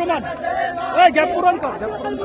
Roman এই gap পূরণ কর গ্যাপ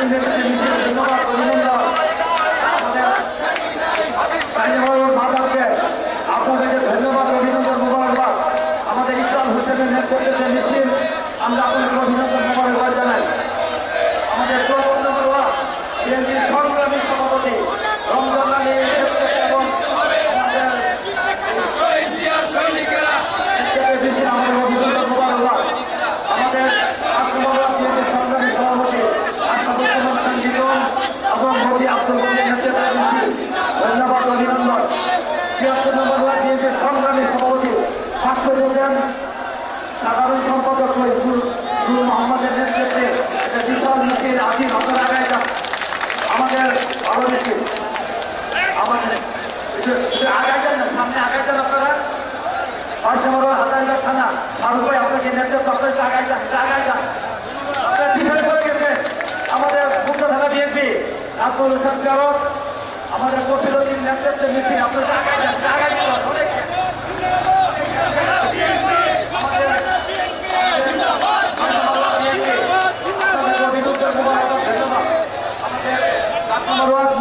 নেতৃত্বে নিজের ধন্যবাদ অভিনন্দন আমাদের ইকরাম হোসেনের নেতৃত্বে মিছিল আমরা আপনাদের অভিনন্দন যোগেন সাধারণ সম্পাদক গুরু মোহাম্মদের নেতৃত্বে বিশাল মিছিল আসিন আপনারা আগায় আমাদের ভালো মিছিল আমাদের আগায় যান সামনে আগায় যান আপনারা। পাঁচশো হাজার থানা ফারুক ভাই আপনাকে নেতৃত্ব আগায় যান আপনারা আমাদের আমাদের কফিলতির নেতৃত্বে মিছিল আপনাদের আগায় যান আগায় যান। наоборот,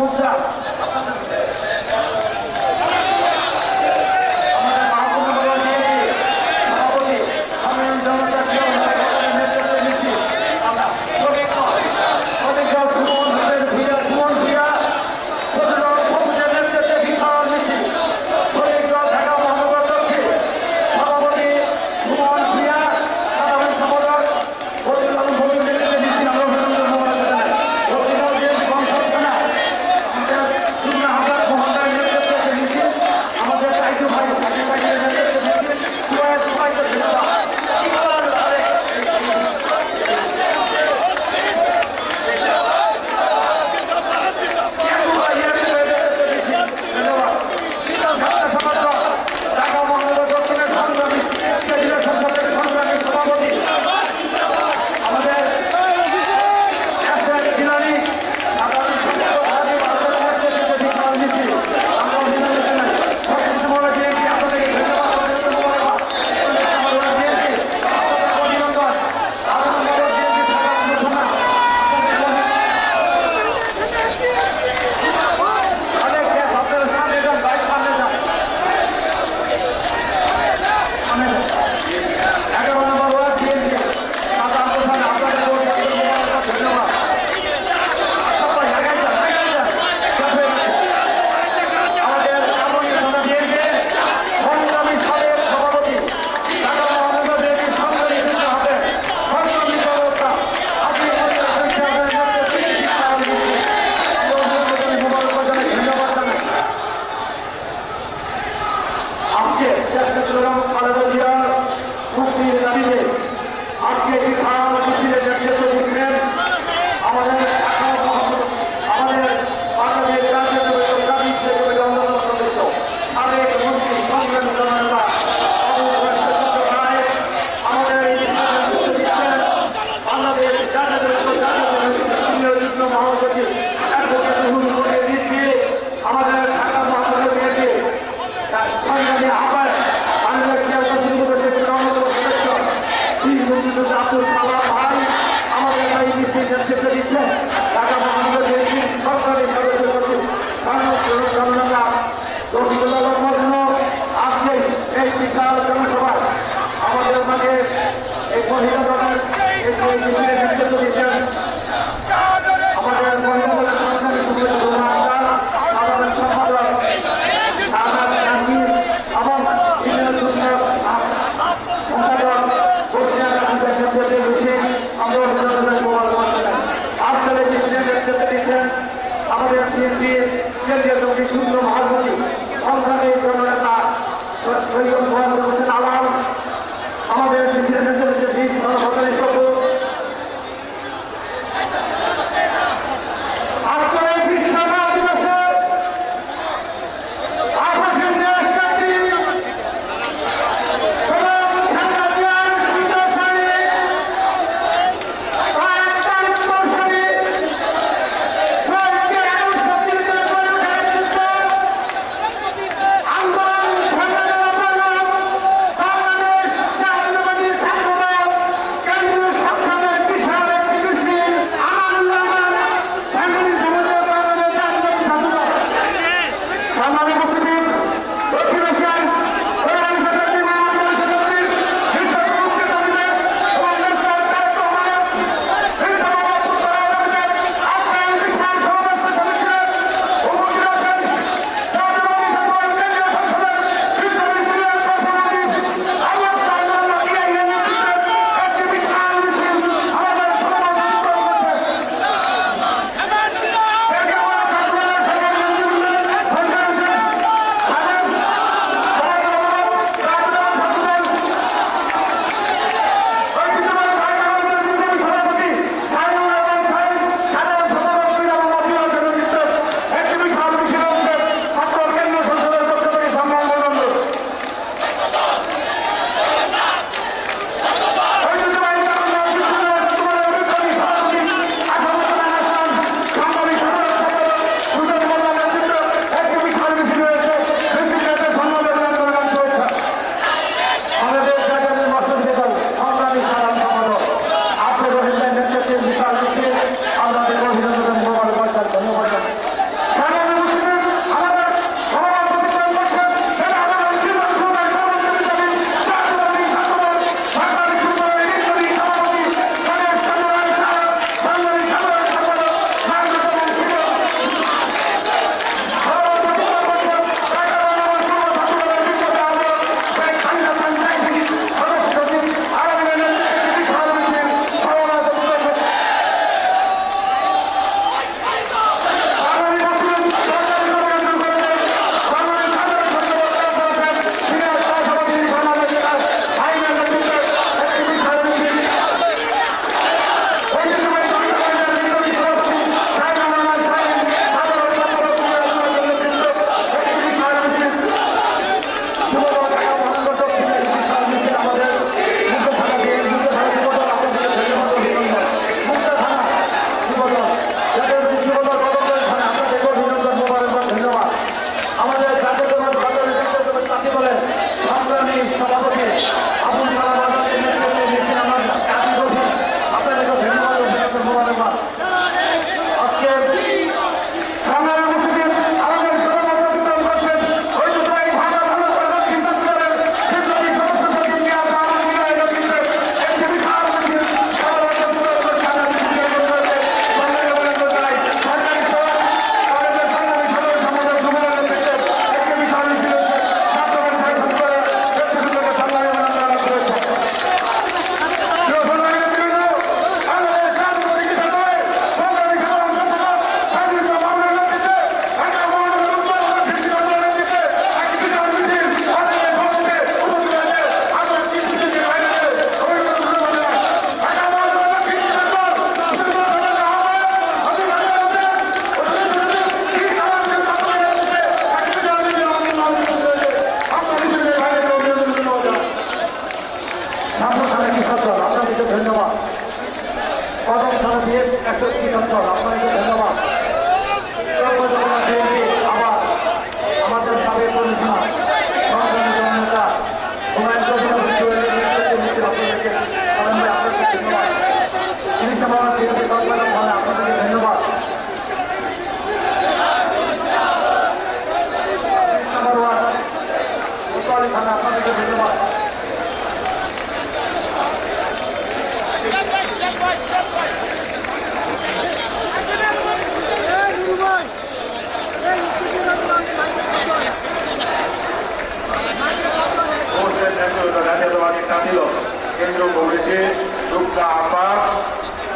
কেন্দ্র কমিটি আপা আব্বাস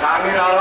নামির